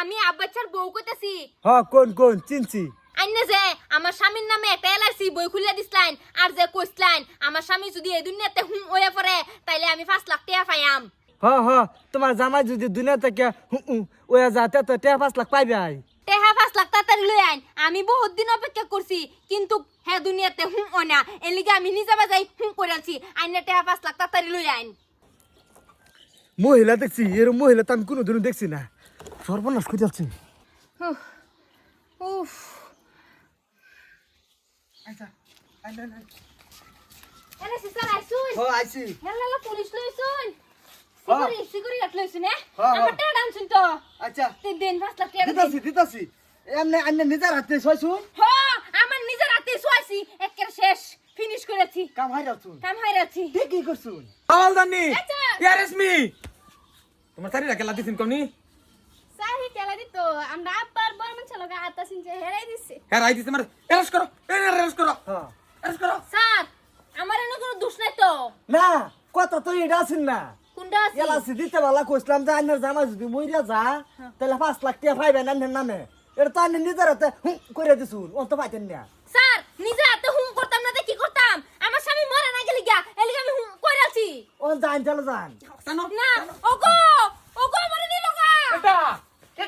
আমি আব্বাচ্চার বউ কইতাছি। হ কোন কোন চিনছি। আইনে যে আমার স্বামীর নামে একটা এলআইসি বই খুলে দিসলাইন আর যে কইসলাইন আমার স্বামী যদি এই দুনিয়াতে হুম ওয়া পড়ে তাইলে আমি পাঁচ লাখ টাকা পাইয়াম। হ হ তোমার জামাই যদি দুনিয়া থেকে হুঁ, হুঁ, ওয়া যাতে তো টেয়া পাঁচ লাখ পাইবে আই টেহা পাঁচ লাখ তাড়াতাড়ি লই আইন। আমি বহুত দিন অপেক্ষা করছি কিন্তু হে দুনিয়াতে হুম ও না এলিগে আমি নিজে বাজাই হুম কইরাছি আইনে টেহা পাঁচ লাখ তাড়াতাড়ি লই আইন। মহিলা দেখছি এরম মহিলা তো আমি কোনোদিনও দেখছি না। সর্বনাশ করে যাচ্ছে উফ, উফ। এনে সিস্টার আইসুন হ আইছি। হেলা পুলিশ লইছুন। সিকিউরি সিকিউরি লইছুন আমার। টাকা ডানছুন তো। আচ্ছা। তিন দিন পাঁচ লাখ টাকা দিন। দিতাছি দিতাছি। এমনি আন্য নিজের হাতে ছয়ছুন হ আমার নিজের হাতে একের শেষ। ফিনিশ করেছি কাম হাই যাচ্ছুন কাম হাইরাছি ঠিকই করছুন আচ্ছা। ইয়ার মি। তোমার চারিরা খেলা দিছেন কমনি সাহি কেলা দিত আমরা আব্বার বড় মানুষ লগা আতা সিনছে হেরাই দিছে। হ্যাঁ দিছে আমার এরেস করো এরেস করো হ্যাঁ। এরেস করো। স্যার আমার এনে কোনো দোষ নাই তো। না কথা তো এটা আছেন না। কোনটা আছে? এলাসি দিতে বলা কইছিলাম যে আন্নার জামাই যদি মইরা যা তাহলে পাঁচ লাখ টাকা পাইবেন আন্নার নামে। এটা তো আন্নে নিজের হাতে হুঁ করে দিছুন ও তো পাইতেন না। স্যার নিজে হাতে হুম করতাম না কি করতাম? আমার স্বামী মরে না গেলি গা এলিগে আমি হুম কইরাছি ও যান চলো যান। জানো না ওগো ওগো আমার নিল গা এটা এটা? না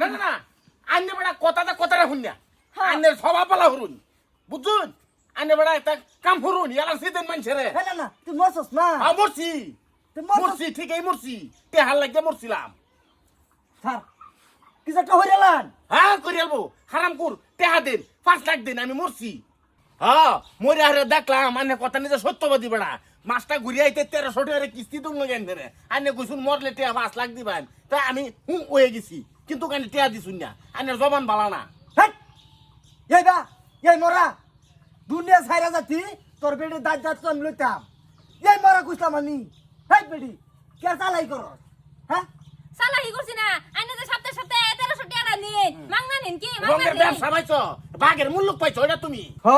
না না না। আন্নে বেড়া কথাটা কথাটা শুনিয়া হ্যাঁ। পালা হরুন। বুঝুন আন্নে বেড়া একটা কাম হরুন ইয়ালা সিদেন মানুষেরে হ্যাঁ না না তুই মরছস না। হ্যাঁ মরছি। তুই মরছি ঠিকই মরছি। টেহার লাগিয়ে মরছিলাম। স্যার কিছু একটা হয়ে হ্যাঁ করে হারাম কর দিন পাঁচ লাখ দিন আমি মরছি। হ্যাঁ মরে হারে দেখলাম আন্নে কথা নিজে সত্যবাদী বেড়া। মাছটা ঘুরিয়ে আইতে তেরোশো টাকা কিস্তি তুম লগেন ধরে? আন্নে কইসুন মরলে টেহা পাঁচ লাখ দিবেন। তাই আমি হুঁ হয়ে গেছি। কিন্তু কানে টেহা দিছুন না? আন্নের জবান বালা না। এই বা এই মরা। দুনিয়া ছাইরা যাতি তোর বেটি দাঁত দাঁত তো আমি লইতাম। এই মরা কইতাম আমি। হেই বেটি কে চালাই কর হ্যাঁ? সালাহি করছি না। আইনে যে সপ্তাহে সপ্তাহে তেরোশো টাকা নিন মাংনা নিন কি? মাংনা রঙের নিন ব্যবসা পাইছ? বাঘের মূল্য পাইছো এটা তুমি? হ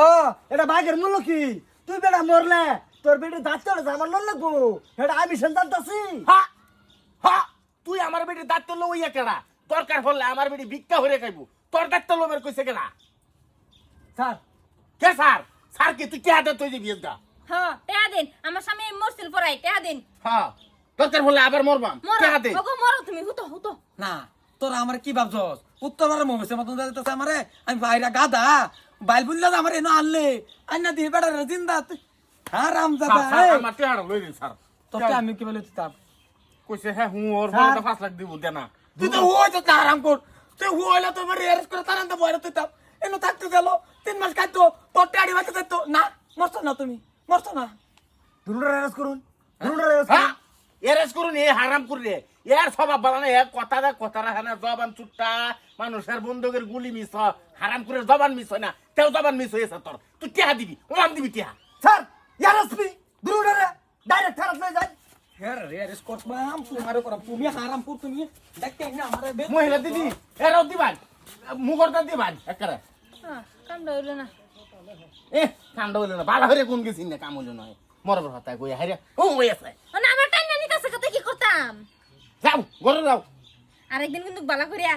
এটা বাঘের মূল্য কি? তুই বেটা মরলে তোর বেটি দাঁত চড়ে আমার লোন লাগবো। এটা আমি সন্তানতাছি হা হা তুই আমার বেটি দাঁত তো লইয়া কেডা দরকার হলে আমার বেটি ভিক্ষা হরে খাইব। তোর দাঁত তো লোমের কইছে কেডা? স্যার। কে স্যার? স্যার কি তুই কে হাতে তুই দিবি গা হ্যাঁ টাকা দিন আমার স্বামী মরছিল পড়াই টাকা দিন। হ্যাঁ দরকার হলে আবার মরবাম মরো হাতে ওগো মরো তুমি হুতো হুতো। না তোরা আমার কি ভাবছস? উত্তর মোবাইলের মতন দিতেছে আমারে। আমি বাইরা গাদা বাইল বুঝলে আমার এনো আনলে। আইনা দিয়ে বেড়ার জিন্দা। হ্যাঁ রাম দাদা স্যার, স্যার, আমার টেহাড়া লই দিন স্যার। তোকে আমি কি বলে দিতাম কইছে হ্যাঁ হুঁ ওর স্যার। বড় পাঁচ লাখ দিব দে না তুই তো হুয় তো কর। তুই হুয়লে তো আমার রেস করে তার আনতে বয়রা তুই এনো থাকতে গেল তিন মাস কাটতো তোর বাঁচতে না মরছো না তুমি মরছো না। করুন রেস হ্যাঁ করুন। এরেস করুন এ হারাম করলে এর স্বভাব বলা না এক কথা দা কথা রাখে না জবান চুট্টা মানুষের বন্দুকের গুলি মিস হয়, হারাম করে জবান মিস হয় না তেও জবান মিস হয়েছে তোর। তুই টেহা দিবি ওরাম দিবি টেহা স্যার ইয়ার আসবি দুনুটা রে ডাইরেক্ট লই যাই হ্যাঁ রে রেস করবাম তোমার করাম তুমি হারাম কর তুমি দেখতে না আমার মহিলা দিদি এরাও দিবান মুখরটা দিবান একেবারে। হ্যাঁ কামড়া হইল না। এ ঠান্ডা হইল না ভালো হইরে কোন গেছি না কাম হইল নয় মরবর হতায় কই হাইরে ও হই আছে। না আমার টাইম নিতে আছে কত কি করতাম? যাও ঘরে যাও। আরেকদিন কিন্তু বালা করিয়া